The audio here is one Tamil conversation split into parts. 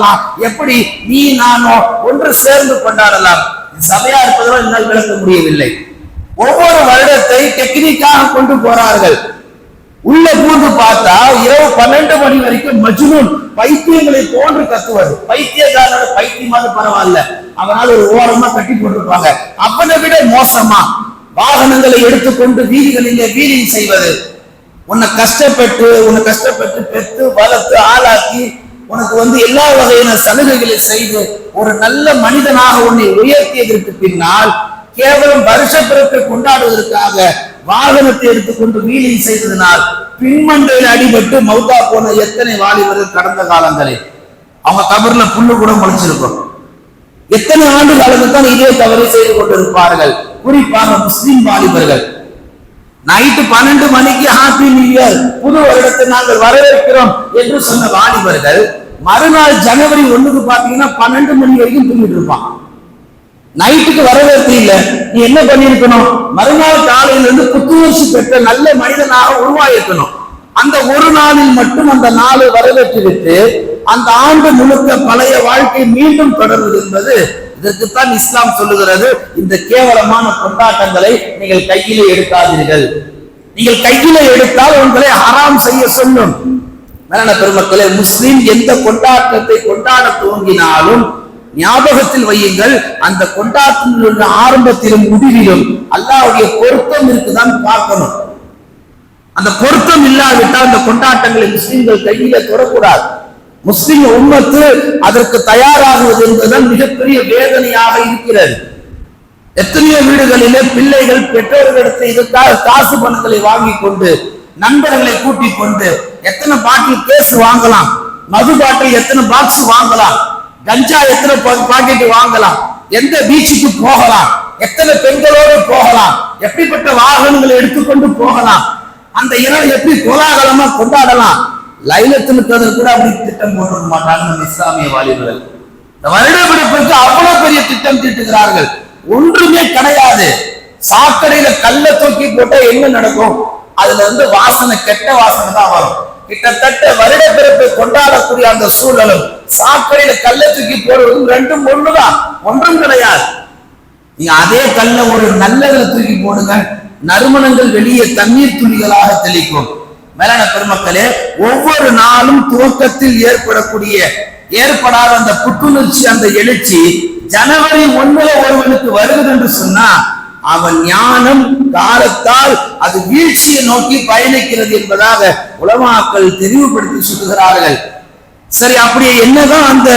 கொண்டாடலாம். எப்படி? நீ நானோ ஒன்று சேர்ந்து கொண்டாடலாம். சபையா இருப்பதால் என்னால் விளக்க முடியவில்லை. ஒவ்வொரு வருடத்தை டெக்னிக்காக கொண்டு போறார்கள். உள்ள பூந்து பார்த்தா இரவு பன்னெண்டு மணி வரைக்கும் மஜ்னூன் பைத்தியங்களை போன்று கத்துவது. பைத்தியக்காரனோட பைத்தியமாவது பரவாயில்ல. அவனால் ஒரு ஓரமா கட்டி போட்டிருப்பாங்க. அவனை விட மோசமா வாகனங்களை எடுத்துக்கொண்டு வீதிகளிலே வீலிங் செய்வது. உன்னை கஷ்டப்பட்டு உன்னை கஷ்டப்பட்டு பெற்று வளர்த்து ஆளாக்கி உனக்கு வந்து எல்லா வகையான சலுகைகளை செய்து ஒரு நல்ல மனிதனாக உன்னை உயர்த்தியதற்கு பின்னால் கேவலம் வருஷ பிறப்பை கொண்டாடுவதற்காக வாகனத்தை எடுத்துக்கொண்டு வீலிங் செய்ததினால் பின்மண்டையில் அடிபட்டு மௌத்தா போன எத்தனை வாலிபர்கள் கடந்த காலங்களில் அவங்க தவறுல புல்லு கூட முளைச்சிருக்கும். எத்தனை ஆண்டு காலத்துக்கு தான் இதே தவறை செய்து கொண்டிருப்பார்கள். குறிப்பாக முஸ்லிம் வாலிபர்கள். நைட்டு பன்னெண்டு மணிக்கு ஹாப்பி நியூ இயர் புது வருடத்தை நாங்கள் வரவேற்கிறோம் என்று சொன்ன வாலிபர்கள் மறுநாள் ஜனவரி ஒண்ணுக்கு பாத்தீங்கன்னா பன்னெண்டு மணி வரைக்கும் தூங்கிட்டு இருப்பான். நைட்டுக்கு வரவேற்பு இல்ல. நீ என்ன பண்ணிருக்கணும் மறுநாள் காலையில இருந்து புத்துணர்ச்சி பெற்ற நல்ல மனிதனாக உருவாயிருக்கணும். அந்த ஒரு நாளில் மட்டும் அந்த நாளை வரவேற்று விட்டு அந்த ஆண்டு முழுக்க பழைய வாழ்க்கை மீண்டும் தொடர்வது என்பது இதற்குத்தான் இஸ்லாம் சொல்லுகிறது. இந்த கேவலமான கொண்டாட்டங்களை நீங்கள் கையிலே எடுக்காதீர்கள். நீங்கள் கையிலே எடுத்தால் உங்களை ஹராம் செய்ய சொல்லும். மேலான பெருமக்களே முஸ்லிம் எந்த கொண்டாட்டத்தை கொண்டாட துவங்கினாலும் ஞாபகத்தில் வையுங்கள் அந்த கொண்டாட்டத்தினுடைய ஆரம்பத்திலும் முடிவிலும் அல்லாவுடைய பொருத்தம் இருக்குதான் பார்க்கணும். அந்த பொருத்தம் இல்லாவிட்டால் அந்த கொண்டாட்டங்களை முஸ்லிம்கள் கையில தொடக்கூடாது. முஸ்லிம் உம்மத்து அதற்கு தயாராகுவது என்பதுதான் மிகப்பெரிய வேதனையாக இருக்கிறது. எத்தனையோ வீடுகளிலே பிள்ளைகள் பெற்றோர்களிடத்தில் இதுக்காக காசு பணங்களை வாங்கி கொண்டு நண்பர்களை கூட்டிக் கொண்டு எத்தனை பாட்டில் கேஸ் வாங்கலாம்? மது பாட்டில் எத்தனை பாக்ஸ் வாங்கலாம்? கஞ்சா எத்தனை பாக்கெட் வாங்கலாம்? எந்த பீச்சுக்கு போகலாம்? எத்தனை பெண்களோடு போகலாம்? எப்படிப்பட்ட வாகனங்களை எடுத்துக்கொண்டு போகலாம்? அந்த இரவு எப்படி கோலாகலமா கொண்டாடலாம்? லைலத்தில் கூட அப்படி திட்டம் போட்டு மாட்டாங்க நம்ம இஸ்லாமிய வாலிபர்கள். இந்த வருட பிடிப்புக்கு அவ்வளவு பெரிய திட்டம் தீட்டுகிறார்கள். ஒன்றுமே கிடையாது. சாக்கடையில கல்ல தூக்கி போட்டா என்ன நடக்கும்? அதுல இருந்து வாசனை கெட்ட வாசனை தான் வரும். கிட்டத்தட்ட வருட பிறப்பு கொண்டாடக்கூடிய அந்த சூழலும் சாக்கடையில கல்ல தூக்கி போடுவதும் ரெண்டும் ஒண்ணுதான் ஒன்றும் கிடையாது. நீங்க அதே கல்ல ஒரு நல்லதுல தூக்கி போடுங்க நறுமணங்கள் வெளியே தண்ணீர் துளிகளாக தெளிக்கும். மேலான பெருமக்களே ஒவ்வொரு நாளும் துவக்கத்தில் ஏற்படக்கூடிய ஏற்படாத அந்த புத்துணர்ச்சி அந்த எழுச்சி ஜனவரி ஒன்பது ஒருவனுக்கு வருகிறது என்று சொன்னா அவன் ஞானம் காலத்தால் அது வீழ்ச்சியை நோக்கி பயணிக்கிறது என்பதாக உலமாக்கள் தெளிவுபடுத்தி சொல்லுகிறார்கள். சரி அப்படி என்னதான் அந்த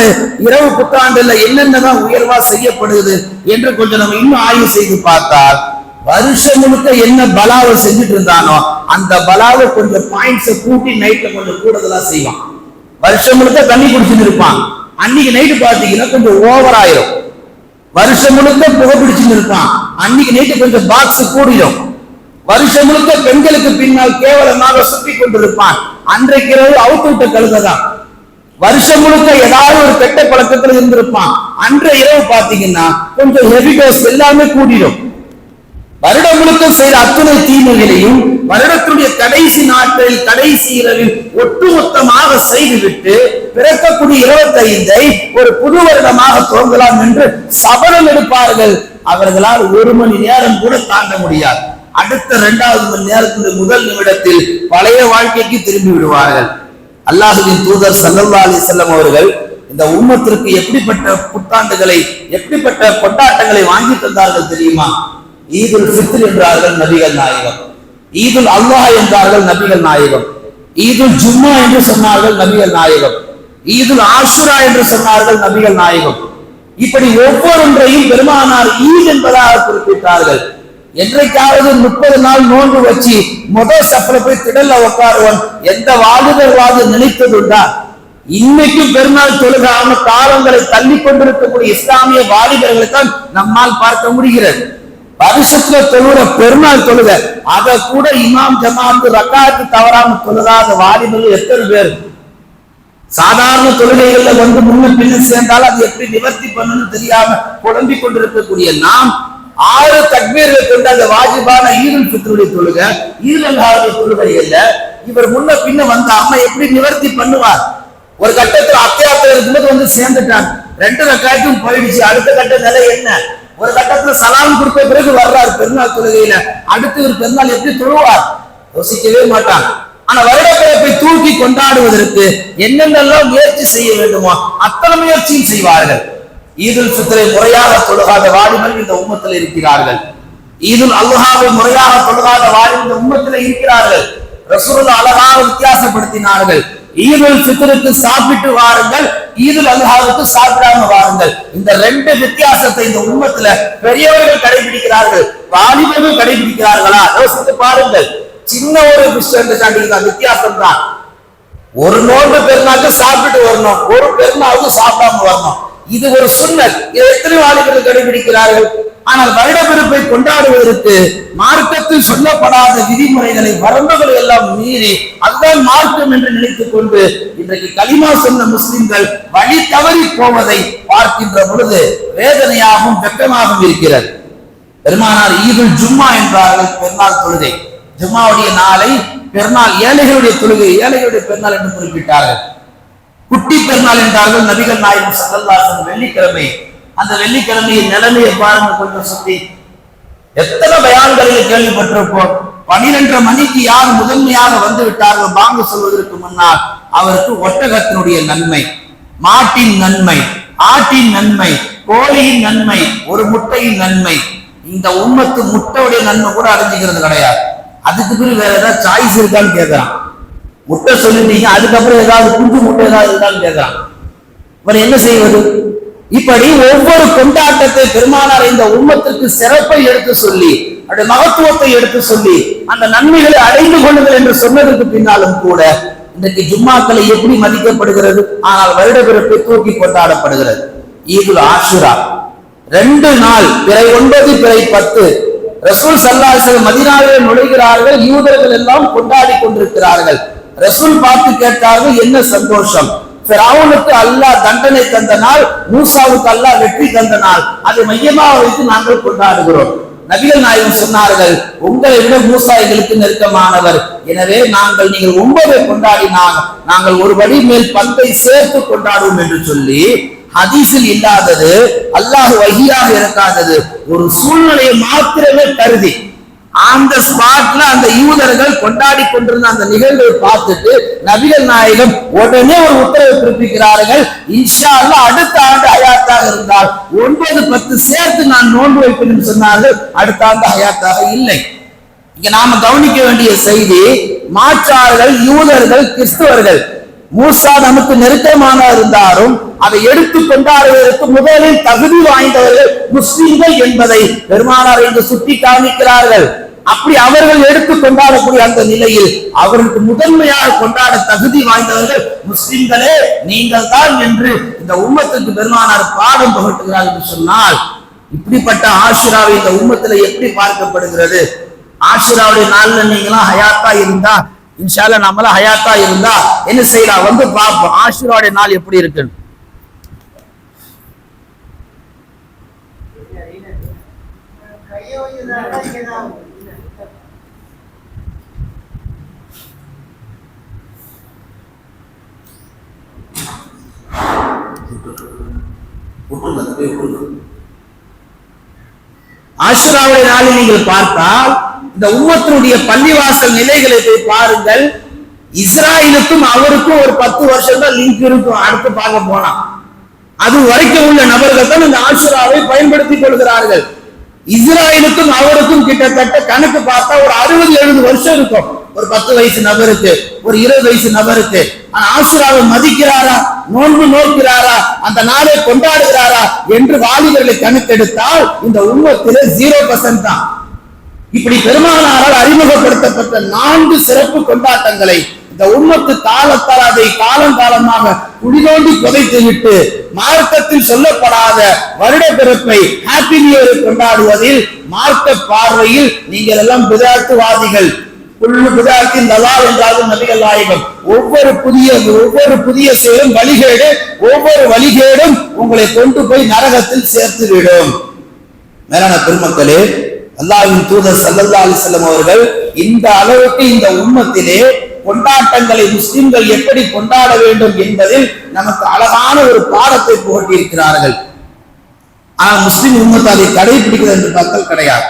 இரவு புத்தாண்டுல என்னென்னதான் உயர்வா செய்யப்படுது என்று கொஞ்சம் நம்ம இன்னும் ஆய்வு செய்து பார்த்தால் வருஷம் முழுக்க என்ன பலாவை செஞ்சுட்டு இருந்தானோ அந்த பலாவை கொஞ்சம் பாயிண்ட்ஸை கூட்டி நைட்ல கொஞ்சம் கூடுதலா செய்வான். வருஷம் முழுக்க தண்ணி குடிச்சுட்டு இருப்பான். அன்னைக்கு நைட்டு பாத்தீங்கன்னா கொஞ்சம் ஓவர் ஆயிரும். வருஷம் முழுக்க புகை பிடிச்சுட்டு இருப்பான் அன்னைக்கு நைட்டு கொஞ்சம் பாக்ஸ் கூடிடும். வருஷம் முழுக்க பெண்களுக்கு பின்னால் கேவலமாக சுத்தி கொண்டிருப்பான். அன்றைக்கு இரவு அவுட் விட்ட கழுததான் வருஷம் முழுக்க ஏதாவது ஒரு கெட்ட பழக்கத்துல இருந்திருப்பான். அன்றைய இரவு பாத்தீங்கன்னா கொஞ்சம் ஹெவி டோஸ் எல்லாமே கூடிடும். வருடம் முழுக்க செய்த அத்துணை தீமைகளையும் வருடத்துடைய கடைசி நாட்களில் கடைசி இரவில் ஒட்டுமொத்தமாக செய்துவிட்டு பிறக்கக்கூடிய இருபத்தைந்தை ஒரு புது வருடமாக துவங்கலாம் என்று சபலம் எடுப்பார்கள். அவர்களால் ஒரு மணி நேரம் கூட தாண்ட முடியாது. அடுத்த இரண்டாவது மணி நேரத்தில் முதல் நிமிடத்தில் பழைய வாழ்க்கைக்கு திரும்பி விடுவார்கள். அல்லாஹுவின் தூதர் சல்லல்லா அலிசல்லம் அவர்கள் இந்த உம்மத்திற்கு எப்படிப்பட்ட புத்தாண்டுகளை எப்படிப்பட்ட கொண்டாட்டங்களை வாங்கி தந்தார்கள் தெரியுமா? ஈதுல் ஃபித்ர் என்றார்கள் நபிகள் நாயகம். ஈதுல் அல்லாஹ் என்றார்கள் நபிகள் நாயகம். ஈதுல் ஜும்மா என்று சொன்னார்கள் நபிகள் நாயகம். ஈதுல் ஆஷுரா என்று சொன்னார்கள் நபிகள் நாயகம். இப்படி ஒவ்வொன்றையும் பெருமானார் ஈத் என்பதாக குறிப்பிட்டார்கள். என்றைக்காவது முப்பது நாள் நோன்பு வச்சு முதல் சப்பல போய் திடல்ல உட்காருவன் எந்த வாலிபர்வாது நினைத்ததுண்டா இன்னைக்கும் பெருநாள் தொழுகாம காலங்களை தள்ளி கொண்டிருக்கக்கூடிய இஸ்லாமிய வாலிபர்களை தான் நம்மால் பார்க்க முடிகிறது. பரிசுத்த தொழுற பெருநாள் தொழுக. அதை கூட இமாம் ஜமாத்து ரக்காத்து தவறாம தொழுகாத வாலிபர்கள் எத்தனை பேர்? சாதாரண தொழுகைகள்ல வந்து முன்ன பின்ன சேர்ந்தால் அது எப்படி நிவர்த்தி பண்ணணும் தெரியாம குழம்பிக் கொண்டிருக்கக்கூடிய நாம் ஆறு தக்பீர்கள் கொண்ட அந்த வாஜிபான ஈரல் பித்ருடைய தொழுக ஈதுல் தொழுகை இல்ல இவர் முன்ன பின்ன வந்த அம்மா எப்படி நிவர்த்தி பண்ணுவார்? ஒரு கட்டத்துல அத்தியாயத்துல இருக்கும்போது வந்து சேர்ந்துட்டாங்க. ரெண்டு ரக்காயத்தும் போயிடுச்சு. அடுத்த கட்ட நிலை என்ன? ஒரு கட்டத்துல சலாம் கொடுத்த பிறகு வர்றார் பெருநாள் தொழுகையில. அடுத்து ஒரு பெருநாள் எப்படி தொழுவார்? யோசிக்கவே மாட்டாங்க ஆனா வருடப்பிறப்பை தூக்கி கொண்டாடுவதற்கு என்னென்னலாம் முயற்சி செய்ய வேண்டுமோ அத்தனை முயற்சியும் செய்வார்கள். ஈதுல் ஃபித்ரை முறையாக தொழுகாத வாலிபர் இந்த உம்மத்தில் இருக்கிறார்கள். ஈதுல் அல்ஹாவை முறையாக தொழுகாத வாலிபர் இந்த உம்மத்தில் இருக்கிறார்கள். ரசூல் அழகாக வித்தியாசப்படுத்தினார்கள். ஈதுல் ஃபித்ருக்கு சாப்பிட்டு வாருங்கள் ஈதுல் அல்ஹாவுக்கு சாப்பிடாம வாருங்கள். இந்த ரெண்டு வித்தியாசத்தை இந்த உண்மத்துல பெரியவர்கள் கடைபிடிக்கிறார்கள் வாலிபர்கள் கடைபிடிக்கிறார்களா? யோசித்து பாருங்கள். சின்ன ஒரு விஷயம் வித்தியாசம் தான். ஒரு நோன்பு பெருநாக்கு சாப்பிட்டு வரணும் ஒரு பெருநாவுக்கு சாப்பிடாம வரணும். இது ஒரு சுண்ணல் இதை எத்தனை வாலிபர்கள் கடைபிடிக்கிறார்கள்? ஆனால் வருடப்பிறப்பை கொண்டாடுவதற்கு மார்க்கத்தில் சொல்லப்படாத விதிமுறைகளை வரம்புகளை எல்லாம் மீறி அதுதான் மார்க்கம் என்று நினைத்துக் கொண்டு இன்றைக்கு களிமா சொன்ன முஸ்லிம்கள் வழி தவறி போவதை பார்க்கின்ற பொழுது வேதனையாகவும் வெக்கமாகவும் இருக்கிறது. பெருமானார் ஈதுல் ஜும்மா என்றார்கள் பெருநாள் தொழுகை. ஜும்மாவுடைய நாளை பெருநாள் ஏழைகளுடைய தொழுகை ஏழைகளுடைய பெருநாள் என்று குறிப்பிட்டார்கள். குட்டி பெருநாள் என்றார்கள் நபிகள் நாயகம் சல்லல்லாஹு வெள்ளிக்கிழமை. அந்த வெள்ளிக்கிழமையின் நிலைமையை பாருங்க கொஞ்சம் சுத்தி. எத்தனை பயான்களில் கேள்விப்பட்டிருப்போம்? பனிரெண்டரை மணிக்கு யார் முதன்மையாக வந்து விட்டார்கள்? பாங்கு சொல்வதற்கு முன்னால் அவருக்கு ஒட்டகத்தினுடைய நன்மை மாட்டின் நன்மை ஆட்டின் நன்மை கோழியின் நன்மை ஒரு முட்டையின் நன்மை. இந்த உண்மத்து முட்டையுடைய நன்மை கூட அடைஞ்சுக்கிறது கிடையாது. அதுக்கு பிறகு வேற ஏதாவது சாய்ஸ் இருக்கான்னு கேட்கறான். முட்டை சொல்லிட்டீங்க அதுக்கப்புறம் ஏதாவது குஞ்சு முட்டை ஏதாவது இருக்கான்னு கேட்கறான். இவர் என்ன செய்வது? இப்படி ஒவ்வொரு கொண்டாட்டத்தை பெருமானார் இந்த உம்மத்திற்கு சிறப்பை எடுத்து சொல்லி அவருடைய மகத்துவத்தை எடுத்து சொல்லி அந்த நன்மைகளை அடைந்து கொள்ளுங்கள் என்று சொன்னதற்கு பின்னாலும் கூட இன்றைக்கு ஜும்மாக்களை எப்படி மதிக்கப்படுகிறது? ஆனால் வருட பிறப்பை தூக்கி கொண்டாடப்படுகிறது. ஈதுல் ஆஷுரா. ரெண்டு நாள் பிறை ஒன்பது பிறை பத்து. ரசூல் சல்லாசல் மதினாவிலே நுழைகிறார்கள் யூதர்கள் எல்லாம் கொண்டாடி கொண்டிருக்கிறார்கள். ரசூல் பார்த்து கேட்டார்கள் என்ன சந்தோஷம்? பிராவுனுக்கு அல்லாஹ் தண்டனை தந்த நாள் மூசாவுக்கு அல்லாஹ் வெற்றி தந்த நாள். அதை மையமாக வைத்து நாங்கள் கொண்டாடுகிறோம். நபிகள் நாயகம் சொன்னார்கள் உங்களை விட மூசா எங்களுக்கு நெருக்கமானவர். எனவே நாங்கள் நீங்கள் ஒன்பதை கொண்டாடினால் நாங்கள் ஒரு வழி மேல் பந்தை சேர்த்து கொண்டாடுவோம் என்று சொல்லி ஹதீஸில் இல்லாதது அல்லாஹ் வகியாக இருக்காதது ஒரு சூழ்நிலையை மாத்திரமே கருதி அந்த ஸ்பாட்ல அந்த யூதர்கள் கொண்டாடி கொண்டிருந்த அந்த நிகழ்வை பார்த்துட்டு நபிகள் நாயகம் உடனே ஒரு உத்தரவு பிறப்பிக்கிறார்கள். இன்ஷா அல்ல அடுத்த ஆண்டு ஹயாத்தாக இருந்தால் ஒன்பது பத்து சேர்த்து நான் நோன்பு வைப்பேன் சொன்னார்கள். அடுத்த ஆண்டு ஹயாத்தாக இல்லை. இங்க நாம கவனிக்க வேண்டிய செய்தி மாற்றார்கள் யூதர்கள் கிறிஸ்துவர்கள். மூசா நமக்கு நெருக்கமான இருந்தாலும் அதை எடுத்து கொண்டாடுவதற்கு முதலில் தகுதி வாய்ந்தவர்கள் முஸ்லிம்கள் என்பதை பெருமானார் என்று சுட்டி காமிக்கிறார்கள் அப்படி அவர்கள் எடுத்து கொண்டாடக்கூடிய அந்த நிலையில் அவர்களுக்கு முதன்மையாக கொண்டாட தகுதி வாய்ந்தவர்கள் முஸ்லிம்களே நீங்கள் தான் என்று இந்த உம்மத்துக்கு பெருமானார் பாடம் புகட்டுகிறார் என்று சொன்னால் இப்படிப்பட்ட ஆஷுராவை இந்த உம்மத்துல எப்படி பார்க்கப்படுகிறது? ஆஷுராவுடைய நாள்ல நீங்களாம் ஹயாத்தா இருந்தா இன்ஷால்ல நம்மளாம் ஹயாத்தா இருந்தா என்ன செய்யலாம்? வந்து பார்ப்போம். ஆஷுராவுடைய நாள் எப்படி இருக்கு? கையை கொஞ்சம் ஆஷுராவுடைய நாளில் நீங்கள் பார்த்தால் இந்த உம்மத்தினுடைய பள்ளிவாசல் நிலைகளை போய் பாருங்கள். இஸ்ராயலுக்கும் அவருக்கும் ஒரு பத்து வருஷம் தான் லிங்க் இருக்கும். அடுத்து பார்க்க போனா அது வரைக்கும் உள்ள நபர்கள் தான் இந்த ஆசுராவை பயன்படுத்திக் கொள்கிறார்கள். இஸ்ராயலுக்கும் அவருக்கும் கிட்டத்தட்ட கணக்கு பார்த்தா ஒரு அறுபது எழுபது வருஷம் இருக்கும். ஒரு பத்து வயசு நபருக்கு ஒரு இருபது வயசு நபருக்கு. ஆனா ஆசுராவை மதிக்கிறாரா? நோன்பு நோக்கிறாரா? அந்த நாளை கொண்டாடுகிறாரா? என்று வாலிபர்களை கணக்கெடுத்தால் இந்த உண்மத்திலே ஜீரோ பர்சன்ட் தான். இப்படி பெருமானாரால் அறிமுகப்படுத்தப்பட்ட நான்கு சிறப்பு கொண்டாட்டங்களை இந்த உண்மத்து காலத்தால் அதை காலம் காலமாக குடிதோண்டி புதைத்து விட்டு மார்க்கத்தில் சொல்லப்படாத வருட பிறப்பை ஹாப்பி நியூ கொண்டாடுவதில் மார்க்க பார்வையில் நீங்கள் எல்லாம் விதாத்துவாதிகள் குள்ளு பிதாத்தின் நலால் என்றாலும் நபிகள் நாயகம் ஒவ்வொரு புதிய ஒவ்வொரு புதிய செயலும் வழிகேடு ஒவ்வொரு வழிகேடும் உங்களை கொண்டு போய் நரகத்தில் சேர்த்து விடும் மேலான பெருமக்களே அல்லாவின் தூதர் ஸல்லல்லாஹு அலைஹி அவர்கள் இந்த அளவுக்கு இந்த உண்மத்திலே கொண்டாட்டங்களை முஸ்லிம்கள் எப்படி கொண்டாட வேண்டும் என்பதில் நமக்கு அழகான ஒரு பாடத்தை புகட்டியிருக்கிறார்கள். ஆனால் முஸ்லிம் உண்மத்தை அதை கடைபிடிக்கிறது என்று மக்கள் கிடையாது.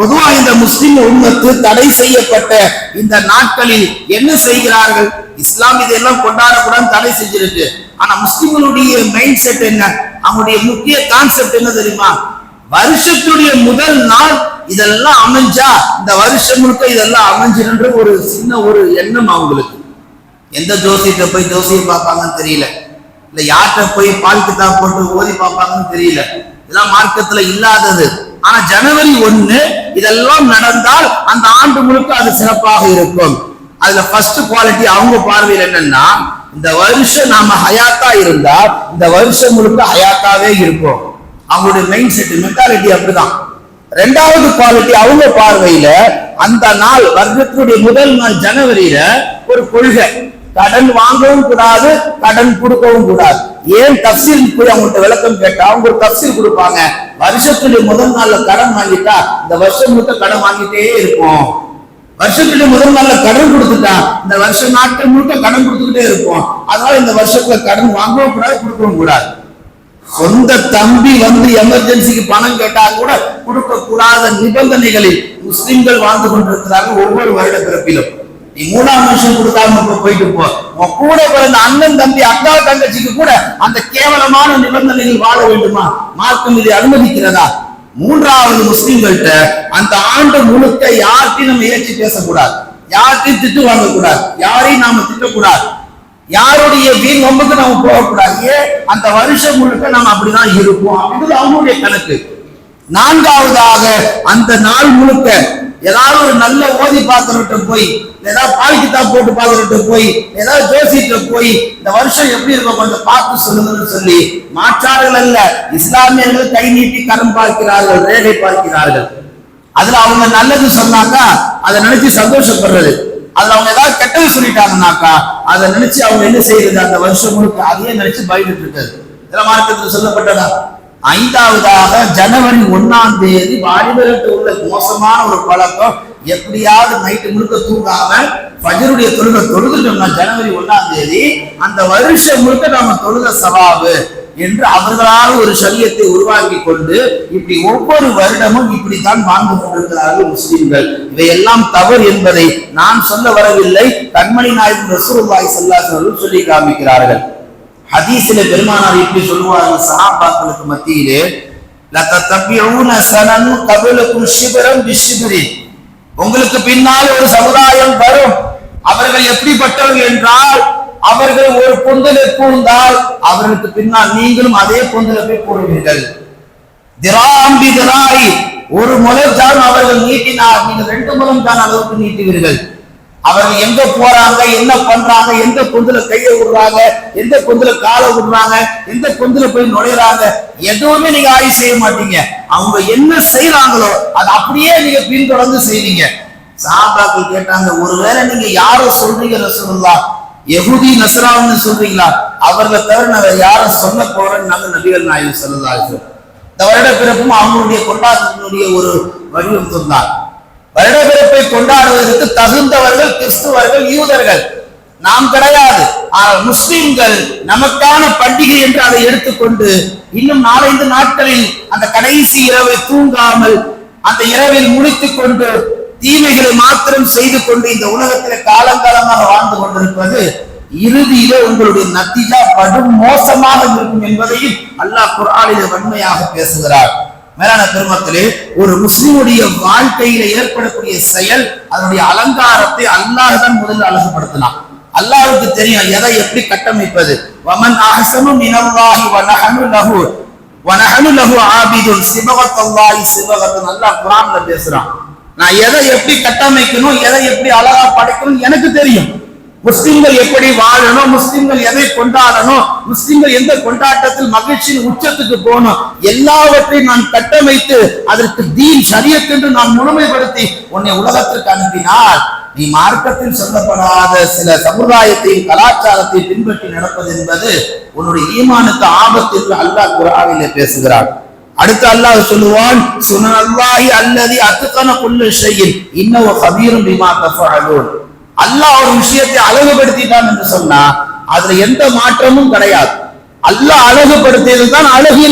பொதுவா இந்த முஸ்லிம் உண்மத்து தடை செய்யப்பட்ட இந்த நாட்களில் என்ன செய்கிறார்கள்? இஸ்லாம் இதெல்லாம் கொண்டாடக்கூடாது தடை செஞ்சிருக்கு. ஆனா முஸ்லிம்களுடைய மைண்ட் செட் என்ன? அவங்களுடைய முக்கிய கான்செப்ட் என்ன தெரியுமா? வருஷத்துடைய முதல் நாள் இதெல்லாம் அமைஞ்சா இந்த வருஷம் முழுக்க இதெல்லாம் அமைஞ்சிருன்ற ஒரு சின்ன ஒரு எண்ணம் அவங்களுக்கு. எந்த ஜோசியத்தை போய் ஜோசியம் பார்ப்பாங்கன்னு தெரியல. இல்ல யார்கிட்ட போய் பால் கிட்டா போட்டு ஓதி பார்ப்பாங்கன்னு தெரியல. இதெல்லாம் மார்க்கத்துல இல்லாதது. ஆனா ஜனவரி ஒண்ணு இதெல்லாம் நடந்தால் அந்த ஆண்டு முழுக்க அது சிறப்பாக இருக்கும். அதுல ஃபர்ஸ்ட் குவாலிட்டி அவங்க பார்வையில் என்னன்னா இந்த வருஷம் நாம ஹயாத்தா இருந்தா இந்த வருஷம் முழுக்க ஹயாத்தாவே இருக்கும் அவங்களுடைய மைண்ட் செட் மென்டாலிட்டி அப்படிதான். ரெண்டாவது குவாலிட்டி அவங்க பார்வையில அந்த நாள் வருடத்தினுடைய முதல் நாள் ஜனவரியில ஒரு கொள்கை. கடன் வாங்கவும் கூடாது கடன் கொடுக்கவும் கூடாது. ஏன் தப்சீல் போய் அவங்கள்ட்ட விளக்கம் கேட்டா அவங்க ஒரு தப்சீல் கொடுப்பாங்க. வருஷத்துடைய முதல் நாள்ல கடன் வாங்கிட்டா இந்த வருஷம் முழுக்க கடன் வாங்கிட்டே இருப்போம். வருஷத்துடைய முதல் நாள்ல கடன் கொடுத்துட்டா இந்த வருஷ நாட்கள் முழுக்க கடன் கொடுத்துக்கிட்டே இருப்போம். அதனால இந்த வருஷத்துல கடன் வாங்கவும் கூடாது கொடுக்கவும் கூடாது. சொந்த தம்பி வந்து எமர்ஜென்சிக்கு பணம் கேட்டா கூட கொடுக்க கூடாத நிபந்தனைகளில் முஸ்லிம்கள் வாழ்ந்து கொண்டிருக்கிறார்கள் ஒவ்வொரு வருட பிறப்பிலும். நீ மூணாம் மனுஷன் கொடுக்காம போயிட்டு போ. உன் கூட பிறந்த அண்ணன் தம்பி அக்கா தங்கச்சிக்கு கூட அந்த கேவலமான நிபந்தனையில் வாழ வேண்டுமா? மார்க்கம் இதை அனுமதிக்கிறதா? மூன்றாவது முஸ்லீம்கள்ட்ட அந்த ஆண்டு முழுக்க யார்கிட்டையும் நம்ம ஏற்றி பேசக்கூடாது. யார்கிட்டையும் திட்டு வாங்கக்கூடாது. யாரையும் நாம திட்டக்கூடாது. யாருடைய வீண் வம்புக்கு நம்ம போகக்கூடாது. ஏன்? அந்த வருஷம் முழுக்க நம்ம அப்படிதான் இருப்போம் அப்படின்றது அவங்களுடைய கணக்கு. நான்காவதாக அந்த நாள் முழுக்க ஏதாவது ஒரு நல்ல ஓதி பாத்திரட்ட போய் ஏதாவது பால் கிதாப் போட்டு பாத்திரட்ட போய் ஏதாவது ஜோசிட்டு போய் இந்த வருஷம் எப்படி இருக்கும் கொஞ்சம் பார்த்து சொல்லுங்கன்னு சொல்லி மாற்றார்கள் அல்ல இஸ்லாமியர்கள் கை நீட்டி கரம் பார்க்கிறார்கள் ரேகை பார்க்கிறார்கள். அதுல அவங்க நல்லது சொன்னாக்கா அதை நினைச்சு சந்தோஷப்படுறது. அதுல அவங்க ஏதாவது கெட்டது சொல்லிட்டாங்கன்னாக்கா அதை நினைச்சு அவங்க என்ன செய்யறது? அந்த வருஷம் முழுக்க அதையே நினைச்சு பயந்துட்டு இருக்கிறது இதெல்லாம் மார்க்கத்தில் சொல்லப்பட்டதா? ஐந்தாவதாக ஜனவரி ஒன்னாம் தேதி வாலிபர்கிட்ட உள்ள மோசமான ஒரு பழக்கம் எப்படியாவது நைட்டு முழுக்க தூங்காம ஃபஜருடைய தொழுகை தொழுதுட்டோம்னா ஜனவரி ஒன்னாம் தேதி அந்த வருஷம் முழுக்க நாம தொழுக சவாபு என்று அவர்களால் ஒரு சரியத்தை உருவாக்கி கொண்டு இப்படி ஒவ்வொரு வருடமும் இப்படித்தான் வாழ்ந்து கொண்டிருக்கிறார்கள் முஸ்லிம்கள். இவையெல்லாம் தவறு என்பதை நான் சொல்ல வரவில்லை. கண்மணி நாயகன் ரசூலுல்லாஹி ஸல்லல்லாஹு அலைஹி சொல்லி காமிக்கிறார்கள். ஹதீஸில பெருமானார் எப்படி சொல்லுவார்கள் சஹாபாக்களுக்கு மத்தியிலே உங்களுக்கு பின்னால் ஒரு சமுதாயம் வரும். அவர்கள் எப்படிப்பட்டவர்கள் என்றால் அவர்கள் ஒரு பொந்தலை கூர்ந்தால் அவர்களுக்கு பின்னால் நீங்களும் அதே பொந்தலை போய் போடுவீர்கள். திராம்பி திராய் ஒரு முறை தான் அவர்கள் நீட்டினார். நீங்கள் ரெண்டு முறம் தான் அளவுக்கு நீட்டுவீர்கள். அவர்கள் எங்க போறாங்க என்ன பண்றாங்க எந்த பொந்துல கையை விடுறாங்க எந்த கொந்தில காலை விடுறாங்க எந்த கொந்தில போய் நுழையிறாங்க எதுவுமே நீங்க ஆய்வு செய்ய மாட்டீங்க. அவங்க என்ன செய்யறாங்களோ அதை அப்படியே நீங்க பின்தொடர்ந்து செய்வீங்க சாபாக்கள் கேட்டாங்க ஒருவேளை நீங்க யார சொல்றீங்க ரசூல்லா எகுதி நசரான்னு சொல்றீங்களா? அவர்களை தவிர நாங்க வேற யாரை சொல்ல போறேன்னு நாங்க நபிகள் நாயகம் சொல்லலாம் இந்த வருட பிறப்பும் அவங்களுடைய கொண்டாட்டத்தினுடைய ஒரு வடிவம் சொன்னார். வருடப்பிறப்பை கொண்டாடுவதற்கு தகுந்தவர்கள் கிறிஸ்துவர்கள் யூதர்கள். நாம் கிடையாது. ஆனால் முஸ்லிம்கள் நமக்கான பண்டிகை என்று அதை எடுத்துக்கொண்டு இன்னும் நாலைந்து நாட்களில் அந்த கடைசி இரவை தூங்காமல் அந்த இரவில் முடித்துக் கொண்டு தீமைகளை மாத்திரம் செய்து கொண்டு இந்த உலகத்தில் காலங்காலமாக வாழ்ந்து கொண்டிருப்பது இறுதியிலே உங்களுடைய நத்திஜா படும் மோசமாக இருக்கும் என்பதையும் அல்லாஹ் குர்ஆனிலே வன்மையாக பேசுகிறார். மேலான பெருமக்களே ஒரு முஸ்லிமுடைய வாழ்க்கையில ஏற்படக்கூடிய செயல் அதனுடைய அலங்காரத்தை அல்லாஹ் தான் முதல்ல அழகுபடுத்தினான். அல்லாவுக்கு தெரியும் எதை எப்படி கட்டமைப்பது. வமன் அஹ்சனு மினல்லாஹி வ லஹு. வ லஹு ஆபிதுன் சிபகத்தல்லாஹி சிபகத்தன். அல்லாஹ் குரான்ல பேசுறான். நான் எதை எப்படி கட்டமைக்கணும் எதை எப்படி அழகா படைக்கணும் எனக்கு தெரியும். முஸ்லிம்கள் எப்படி வாழணும்? முஸ்லிம்கள் எதை கொண்டாடணும்? முஸ்லிம்கள் எந்த கொண்டாட்டத்தில் மகிழ்ச்சியின் உச்சத்துக்கு போகணும்? எல்லாவற்றையும் நான் கட்டமைத்து அதற்கு தீன் சரியத்தென்று நான் முழுமைப்படுத்தி உன்னை உலகத்திற்கு அனுப்பினால் நீ மார்க்கத்தில் சொல்லப்படாத சில சமுதாயத்தையும் கலாச்சாரத்தை பின்பற்றி நடப்பது என்பது உன்னுடைய ஈமானுக்கு ஆபத்து என்று அல்லாஹ் குராவிலே பேசுகிறார் அடுத்து அல்லாஹ் சொல்லுவான் சுனல்லாஹி அல்லதி அத்துக்கன குல்லு ஷையின் இன்னவ கபீரும் பிமா தஃபஅலூன். அல்லாஹ் ஒரு விஷயத்தை அழகுபடுத்திட்டான் என்று சொன்னா அதுல எந்த மாற்றமும் கிடையாது. அல்லாஹ் அழகுபடுத்தியது தான் அழகியல்